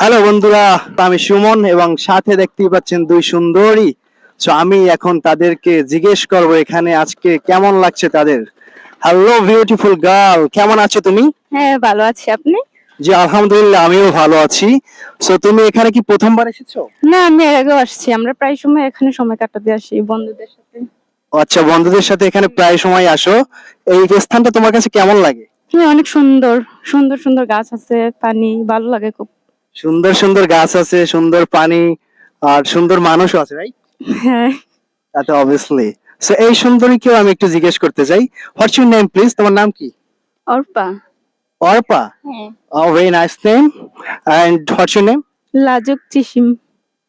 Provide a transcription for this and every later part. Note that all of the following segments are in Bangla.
হ্যালো বন্ধুরা। আমি সুমন এবং সাথে দেখতেই পাচ্ছেন দুই সুন্দরী। তো আমি এখন তাদেরকে জিজ্ঞেস করব এখানে আজকে কেমন লাগছে তাদের? হ্যালো বিউটিফুল গার্ল কেমন আছো তুমি? হ্যাঁ ভালো আছি। আপনি? জি আলহামদুলিল্লাহ আমিও ভালো আছি। তো তুমি এখানে কি প্রথমবার এসেছ? না আমি এর আগেও আসছি। আমরা প্রায় সময় এখানে সময় কাটাতে আসি বন্ধুদের সাথে। আচ্ছা বন্ধুদের সাথে এখানে প্রায় সময় আসো। এই স্থানটা তোমার কাছে কেমন লাগে? হ্যাঁ অনেক সুন্দর। সুন্দর সুন্দর গাছ আছে পানি ভালো লাগে খুব। সুন্দর সুন্দর গাছ আছে সুন্দর পানি আর সুন্দর মানুষও আছে রাইট হ্যাঁ। তাতে অবভিয়াসলি সো এই সুন্দরীকেও আমি একটু জিজ্ঞেস করতে চাই। হোয়াটস ইউর নেম প্লিজ তোমার নাম কি? অর্পা। অর্পা? হ্যাঁ। Oh, very nice name. And what's your name? লাজুক চিসিম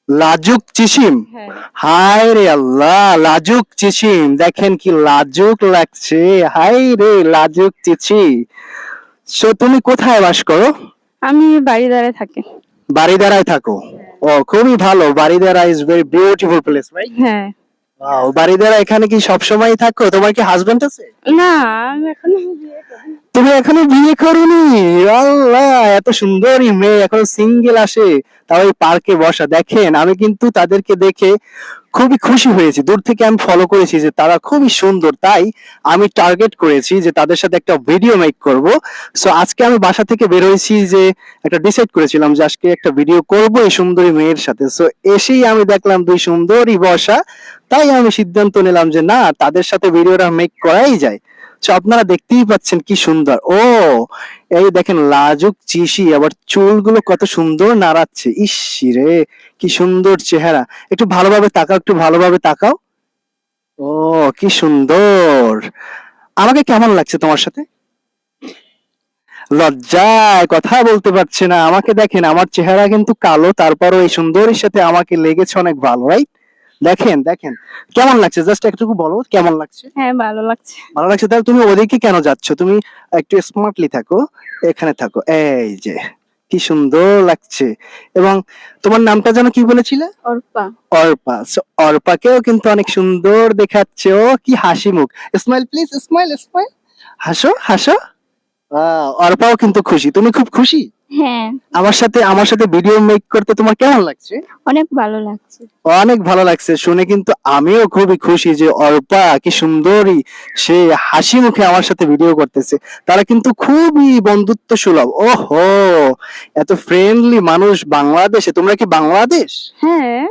লাজুক চিসিম হ্যাঁ। হাই রে আল্লাহ লাজুক চিসিম দেখেন কি লাজুক লাগছে। হাই রে লাজুক চিচি সো তুমি কোথায় বাস করো? আমি বাড়ি দাঁড়ায় থাকি। বাড়িদারায় থাকো? ও খুবই ভালো। বাড়ি Baridhara is very beautiful place right হ্যাঁ। ওয়াও বাড়িদারা এখানে কি সব সময় থাকো? তোমার কি হাজবেন্ড আছে? না আমি এখন বিয়ে। তুমি এখনও বিয়ে করনি? আল্লাহ এত সুন্দরী মেয়ে এখন সিঙ্গেল আসে। তাও এই পার্কে বসা। দেখেন আমি কিন্তু তাদেরকে দেখে খুবই খুশি হয়েছি। দূর থেকে আমি ফলো করেছি যে তারা খুবই সুন্দর। তাই আমি টার্গেট করেছি যে তাদের সাথে একটা ভিডিও মেক করব। সো আজকে আমি বাসা থেকে বের হয়েছি যে একটা ডিসাইড করেছিলাম যে আজকে একটা ভিডিও করব এই সুন্দরী মেয়ের সাথে। সো এসেই আমি দেখলাম দুই সুন্দরী বসা তাই আমি সিদ্ধান্ত নিলাম যে না, তাদের সাথে ভিডিওটা মেক করাই যায়। তো আপনারা দেখতেই পাচ্ছেন কি সুন্দর। ও, এই দেখেন লাজুক চিসি আবার চুলগুলো কত সুন্দর নাড়াচ্ছে। ইস রে, কি সুন্দর চেহারা। একটু ভালোভাবে তাকাও, একটু ভালোভাবে তাকাও। ও, কি সুন্দর। আমাকে কেমন লাগছে তোমার সাথে? লজ্জায় কথা বলতে পারছে না। আমাকে দেখেন, আমার চেহারা কিন্তু কালো, তারপরও এই সুন্দরীর সাথে আমাকে লেগেছে অনেক ভালো রাইট দেখেন দেখেন। কেমন লাগছে? জাস্ট একটুকু বলো কেমন লাগছে? হ্যাঁ ভালো লাগছে। ভালো লাগছে? তাহলে তুমি ওদিকে কেন যাচ্ছ? তুমি একটু স্মার্টলি থাকো এখানে থাকো। এই যে কি সুন্দর লাগছে। এবং তোমার নামটা যেন কি বলেছিলে? অর্পা। অর্পা। অর্পাকেও কিন্তু অনেক সুন্দর দেখাচ্ছে। ও কি হাসি মুখ। স্মাইল প্লিজ স্মাইল স্মাইল হাসো হাসো। অর্পাও কিন্তু খুশি। তুমি খুব খুশি? হ্যাঁ। আমার সাথে আমার সাথে ভিডিও মেক করতে তোমার কেমন লাগছে? অনেক ভালো লাগছে। অনেক ভালো লাগছে। শুনে কিন্তু আমিও খুবই খুশি যে অর্পা কি সুন্দরী। সে হাসি মুখে আমার সাথে ভিডিও করতেছে। তারা কিন্তু খুবই বন্ধুত্ব সুলভ ওহো! এত ফ্রেন্ডলি মানুষ বাংলাদেশে। তোমরা কি বাংলাদেশ? হ্যাঁ।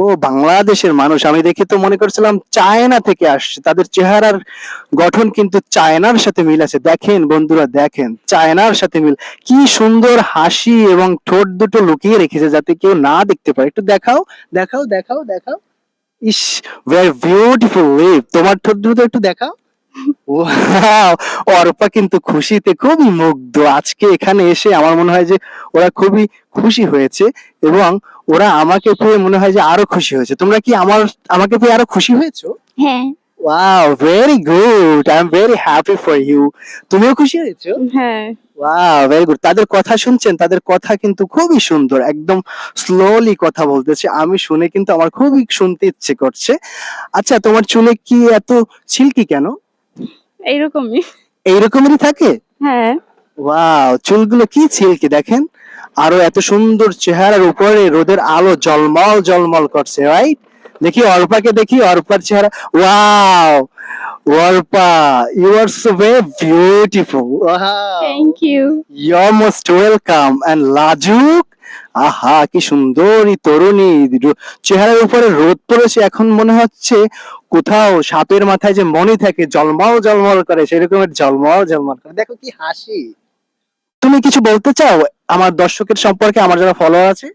ও বাংলাদেশের মানুষ, আমি দেখে তো মনে করছিলাম চায়না থেকে আসছে। তাদের চেহারার গঠন কিন্তু চায়নার সাথে মিল আছে। দেখেন বন্ধুরা, দেখেন, চায়নার সাথে মিল। কি সুন্দর হাসি এবং ঠোঁট দুটো লুকিয়ে রেখেছে যাতে কেউ না দেখতে পারে। একটু দেখাও দেখাও দেখাও দেখাও। ইস ভেরি বিউটিফুল তোমার ঠোঁট দুটো একটু দেখাও। Wow, অর্পা কিন্তু খুশিতে খুবই মুগ্ধ। আজকে এখানে এসে আমার মনে হয় যে ওরা খুবই খুশি হয়েছে এবং ওরা আমাকে পেয়ে মনে হয় যে আরও খুশি হয়েছে। তোমরা কি আমার আমাকে পেয়ে আরও খুশি হয়েছো? হ্যাঁ। Wow very good I am very happy for you তুমিও খুশি হয়েছো? হ্যাঁ। ওয়াও ভেরি গুড তাদের কথা শুনছেন তাদের কথা কিন্তু খুবই সুন্দর একদম স্লোলি কথা বলতেছে। আমি শুনে কিন্তু আমার খুবই শুনতে ইচ্ছে করছে। আচ্ছা তোমার চুলে কি এত ছিলকি কেন? এইরকমই। এইরকমেরই থাকে? হ্যাঁ। ওয়াও চুলগুলো কি ছিলকি দেখেন? আরও এত সুন্দর চেহারার উপরে রোদের আলো জলমল জলমল করছে রাইট দেখি অর্পাকে দেখি অর্পার চেহারা wow! Arpa you are so very beautiful thank you your most welcome and লাজুক আহা কি সুন্দরী তরুণী। চেহারার উপরে রোদ পড়েছে এখন মনে হচ্ছে কোথাও সাপের মাথায় যে মনি থাকে জলমাও জলমল করে সেরকমের জলমাও জলমল করে। দেখো কি হাসি। তুমি কিছু বলতে চাও? আমার দর্শকের সম্পর্কে আমার যারা ফলোয়ার আছে?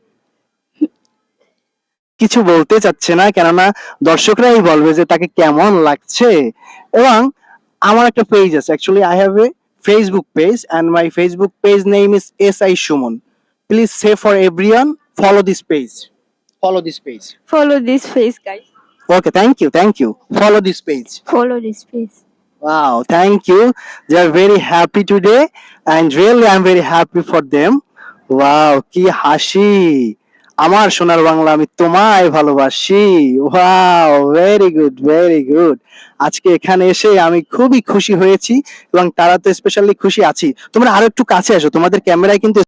কিছু বলতে চাচ্ছে না কেননা দর্শকরাই বলবে যে তাকে কেমন লাগছে। এবং আমার একটা পেজ আছে। Actually I have a Facebook page and my Facebook page page is S I Shumon. Please say for everyone, follow this page. Follow this page. Follow this face guys Okay, thank you, thank you. Follow this page. Follow this face Wow, thank you. They are very happy today, and really, I'm very happy for them. Wow, কি হাসি আমার সোনার বাংলা আমি তোমায় ভালোবাসি wow very good very good আজকে এখানে এসে আমি খুবই খুশি হয়েছি এবং তারা তো স্পেশালি খুশি আছি তোমরা আরও একটু কাছে আসো তোমাদের ক্যামেরায় কিন্তু